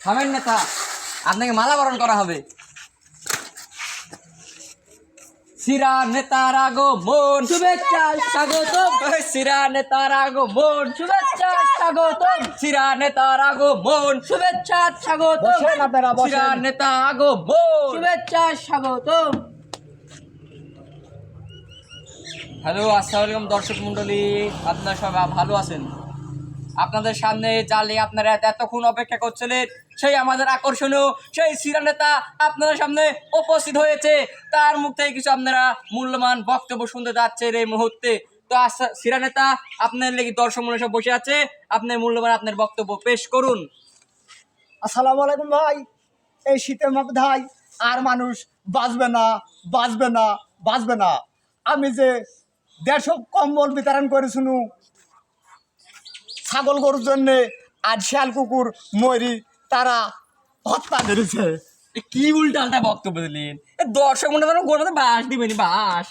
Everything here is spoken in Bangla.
থামেন নেতা আপনাকে মালা বরণ করা হবে। সিরা নেতার মন শুভেচ্ছা স্বাগতম। সিরা নেতার আগো মন শুভেচ্ছা স্বাগতম। সিরা নেতার মন শুভেচ্ছা স্বাগতম। আপনারা, সিরা নেতা আগো মন শুভেচ্ছা স্বাগতম। হ্যালো আসসালামু আলাইকুম দর্শক মণ্ডলী। আপনারা সবাই ভালো আছেন? আপনাদের সামনে জালে আপনারা এত- এতক্ষণ অপেক্ষা করছিলেন সেই আমাদের আকর্ষণীয় সেই সিরা নেতা আপনাদের সামনে উপস্থিত হয়েছে। তার মুখ থেকে কিছু আপনারা মূল্যবান বক্তব্য শুনতে যাচ্ছেন এই মুহূর্তে। তো আচ্ছা, সিরা নেতা আপনার লেগে দর্শক মূল্য সব বসে আছে আপনার মূল্যবান আপনার বক্তব্য পেশ করুন। আসসালামু আলাইকুম ভাই। এই শীতের মধ্যে ভাই আর মানুষ বাঁচবে না বাঁচবে না বাঁচবে না। আমি যে দেড়শো কম্বল বিতরণ করে শুনু ছাগল গরুর জন্যে আর শিয়াল কুকুর মরি তারা হত্যা করেছে। কি উল্টা বক্তব্য দিলেন? দর্শক মূল্য গরুর মধ্যে বাস দিবেনি, বাস।